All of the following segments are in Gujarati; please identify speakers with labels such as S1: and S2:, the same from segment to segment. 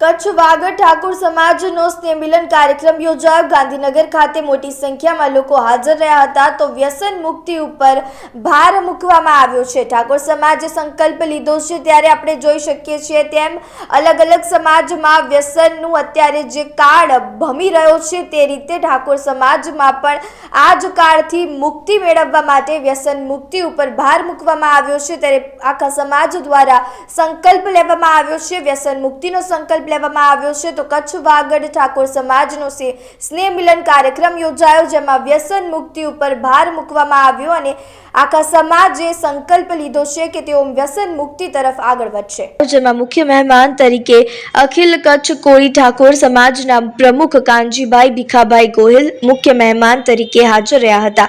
S1: કચ્છ વાગડ ઠાકોર સમાજનો સ્નેહમિલન કાર્યક્રમ યોજાયો. ગાંધીનગર ખાતે મોટી સંખ્યામાં લોકો હાજર રહ્યા હતા તો વ્યસન મુક્તિ ઉપર ભાર મૂકવામાં આવ્યો છે. ઠાકોર સમાજે સંકલ્પ લીધો છે ત્યારે આપણે જોઈ શકીએ છીએ તેમ અલગ અલગ સમાજમાં વ્યસનનું અત્યારે જે કાળ ભમી રહ્યો છે તે રીતે ઠાકોર સમાજમાં પણ આ જ કાળથી મુક્તિ મેળવવા માટે વ્યસન મુક્તિ ઉપર ભાર મૂકવામાં આવ્યો છે. ત્યારે આખા સમાજ દ્વારા સંકલ્પ લેવામાં આવ્યો છે. વ્યસન મુક્તિનો સંકલ્પ લેવામાં આવ્યો છે. તો કચ્છ વાગડ ઠાકોર સમાજનો સે- સ્નેહ મિલન કાર્યક્રમ યોજાયો જેમાં વ્યસન મુક્તિ ઉપર ભાર મૂકવામાં આવ્યો અને આખા સમાજે સંકલ્પ લીધો છે કે તેઓ વ્યસન મુક્તિ તરફ આગળ વધશે. જેમાં મુખ્ય મહેમાન તરીકે અખિલ કચ્છ કોળી ઠાકોર સમાજના પ્રમુખ કાનજીભાઈ ભીખાભાઈ ગોહિલ મુખ્ય મહેમાન તરીકે હાજર રહ્યા હતા.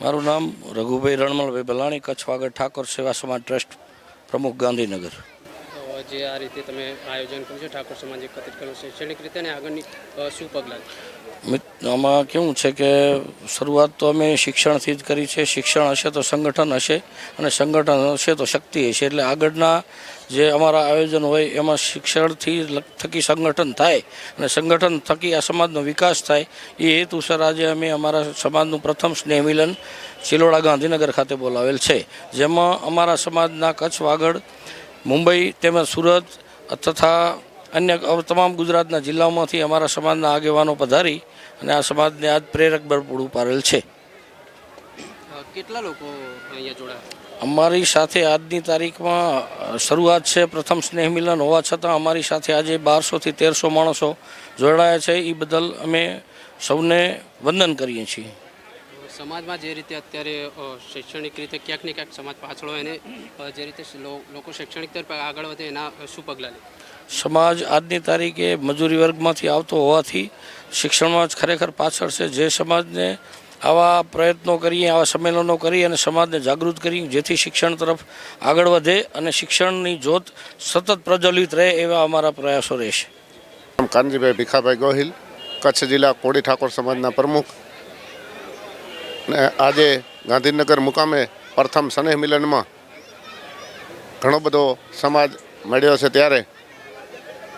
S2: મારું નામ રઘુભાઈ રણમલભાઈ બલાણી કચ્છ વાગડ ઠાકોર સેવા સમાજ ટ્રસ્ટ પ્રમુખ ગાંધીનગર.
S3: જે આ રીતે તમે આયોજન કર્યું છે, ઠાકોર સમાજ એકત્રિત કર્યું શૈક્ષણિક રીતે અને આગળની શું પગલાં?
S2: આમાં કેવું છે કે શરૂઆત તો અમે શિક્ષણથી જ કરી છે. શિક્ષણ હશે તો સંગઠન હશે અને સંગઠન હશે તો શક્તિ હશે. એટલે આગળના જે અમારા આયોજન હોય એમાં શિક્ષણથી થકી સંગઠન થાય અને સંગઠન થકી આ સમાજનો વિકાસ થાય. એ હેતુસર આજે અમે અમારા સમાજનું પ્રથમ સ્નેહ મિલન ચિલોડા ગાંધીનગર ખાતે બોલાવેલ છે. જેમાં અમારા સમાજના કચ્છ વાગડ મુંબઈ તેમજ સુરત તથા અન્ય તમામ ગુજરાતના જિલ્લાઓમાંથી અમારા સમાજના આગેવાનો પધારી અને આ સમાજને આજ પ્રેરક બળ પૂરું પાડેલ છે
S3: કેટલા લોકો અહીંયા જોડાયા?
S2: અમારી સાથે આજની તારીખમાં શરૂઆત છે પ્રથમ સ્નેહ મિલન હોવા છતાં અમારી સાથે આજે બારસોથી તેરસો માણસો જોડાયા છે. એ બદલ અમે સૌને વંદન કરીએ છીએ.
S3: સમાજમાં જે રીતે અત્યારે શૈક્ષણિક રીતે ક્યાંક ને ક્યાંક સમાજ પાછળ હોય અને જે રીતે લોકો શૈક્ષણિક તરફ આગળ વધે એના શું પગલાં લે?
S2: સમાજ આજની તારીખે મજૂરી વર્ગમાંથી આવતો હોવાથી શિક્ષણમાં જ ખરેખર પાછળ છે. જે સમાજને આવા પ્રયત્નો કરીએ આવા સંમેલનો કરી અને સમાજને જાગૃત કરી જેથી શિક્ષણ તરફ આગળ વધે અને શિક્ષણની જોત સતત પ્રજ્વલિત રહે એવા અમારા પ્રયાસો રહેશે.
S4: કાનજીભાઈ ભીખાભાઈ ગોહિલ કચ્છ જિલ્લા કોડી ઠાકોર સમાજના પ્રમુખ. ને આજે ગાંધીનગર મુકામે પ્રથમ સ્નેહ મિલનમાં ઘણો બધો સમાજ મળ્યો છે ત્યારે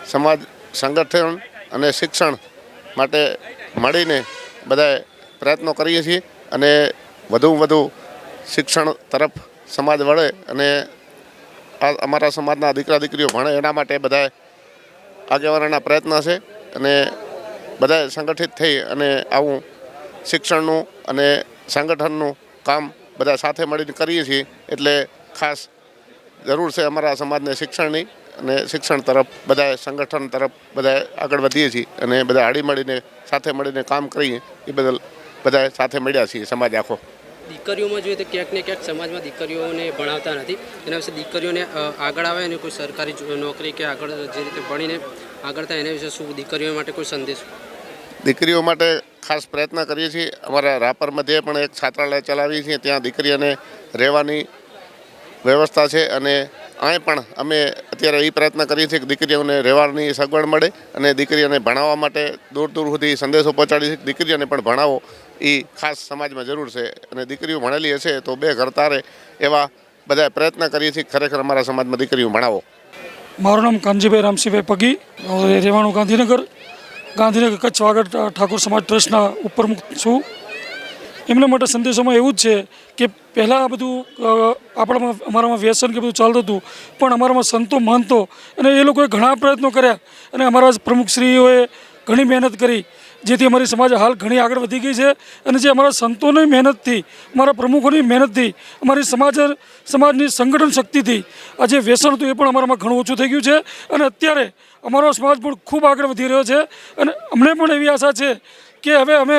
S4: સમાજ સંગઠન અને શિક્ષણ માટે મળીને બધાએ પ્રયત્નો કરીએ છીએ અને વધુ વધુ શિક્ષણ તરફ સમાજ વળે અને આ અમારા સમાજના દીકરા દીકરીઓ ભણે એના માટે બધાએ આગેવાનોના પ્રયત્ન છે અને બધાએ સંગઠિત થઈ અને આવું શિક્ષણનું અને સંગઠનનું કામ બધા સાથે મળીને કરીએ છીએ એટલે ખાસ જરૂર છે અમારા સમાજને શિક્ષણની અને શિક્ષણ તરફ બધા સંગઠન તરફ બધા આગળ વધીએ છીએ અને બધા હળી મળીને સાથે મળીને કામ કરીએ એ બદલ બધા સાથે મળ્યા છીએ સમાજ આખો.
S3: દીકરીઓમાં જોઈએ તો ક્યાંક ને ક્યાંક સમાજમાં દીકરીઓને ભણાવતા નથી. એના વિશે દીકરીઓને આગળ આવે અને કોઈ સરકારી નોકરી કે આગળ જે રીતે ભણીને આગળ થાય એના વિશે શું દીકરીઓ માટે કોઈ સંદેશ?
S4: દીકરીઓ માટે ખાસ પ્રયત્ન કરીએ છીએ. અમારા રાપર મધ્યે પણ એક છાત્રાલય ચલાવીએ છીએ. ત્યાં દીકરીઓને રહેવાની વ્યવસ્થા છે અને અહીં પણ અમે અત્યારે એ પ્રયત્ન કરીએ છીએ કે દીકરીઓને રહેવાની સગવડ મળે અને દીકરીઓને ભણાવવા માટે દૂર દૂર સુધી સંદેશો પહોંચાડી છે દીકરીઓને પણ ભણાવો. એ ખાસ સમાજમાં જરૂર છે. અને દીકરીઓ ભણેલી હશે તો બે ઘર તારે એવા બધા પ્રયત્ન કરીએ છીએ ખરેખર અમારા સમાજમાં દીકરીઓ ભણાવો.
S5: મારું નામ કાનજીભાઈ રામસિંહભાઈ પગી. હવે રહેવાનું ગાંધીનગર. ગાંધીનગર કચ્છ વાગડ ઠાકોર સમાજ ટ્રસ્ટના ઉપપ્રમુખ છું. એમના માટે સંદેશોમાં એવું જ છે કે પહેલાં આ બધું આપણામાં, અમારામાં વ્યસન કે બધું ચાલતું હતું, પણ અમારામાં સંતો મહંતો, અને એ લોકોએ ઘણા પ્રયત્નો કર્યા, અને અમારા પ્રમુખશ્રીઓએ ઘણી મહેનત કરી. જેથી અમારી સમાજ હાલ ઘણી આગળ વધી ગઈ છે અને જે અમારા સંતોની મહેનતથી, અમારા પ્રમુખોની મહેનતથી, અમારી સમાજ, સમાજની સંગઠન શક્તિથી આ જે વ્યસન હતું એ પણ અમારામાં ઘણું ઓછું થઈ ગયું છે અને અત્યારે અમારો સમાજ પણ ખૂબ આગળ વધી રહ્યો છે અને અમને પણ એવી આશા છે કે હવે અમે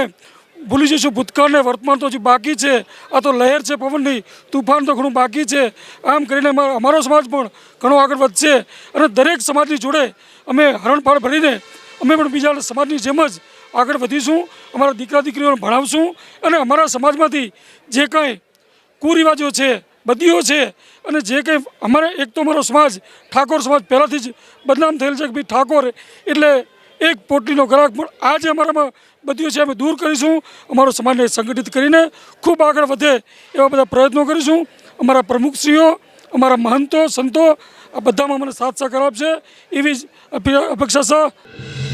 S5: ભૂલી જઈશું, ભૂતકાળને વર્તમાન તો હજી બાકી છે, આ તો લહેર છે પવનની, તુફાન તો ઘણું બાકી છે. આમ કરીને અમારો અમારો સમાજ પણ ઘણો આગળ વધશે અને દરેક સમાજની જોડે અમે હરણફાળ ભરીને અમે પણ બીજા સમાજની જેમ જ આગળ વધીશું, અમારા દીકરા દીકરીઓને ભણાવશું અને અમારા સમાજમાંથી જે કાંઈ કુરિવાજો છે, બદીઓ છે અને જે કંઈ અમારે એક તો અમારો સમાજ, ઠાકોર સમાજ પહેલાંથી જ બદનામ થયેલ છે કે ભાઈ ઠાકોર એટલે એક પોટલીનો ગ્રાહક પણ આજે અમારામાં બધીઓ છે, અમે દૂર કરીશું, અમારો સમાજને સંગઠિત કરીને ખૂબ આગળ વધે એવા બધા પ્રયત્નો કરીશું. અમારા પ્રમુખશ્રીઓ, અમારા મહંતો, સંતો આ બધામાં મને સાથ સહકાર આપશે. એવી જ અપે- અપેક્ષા છે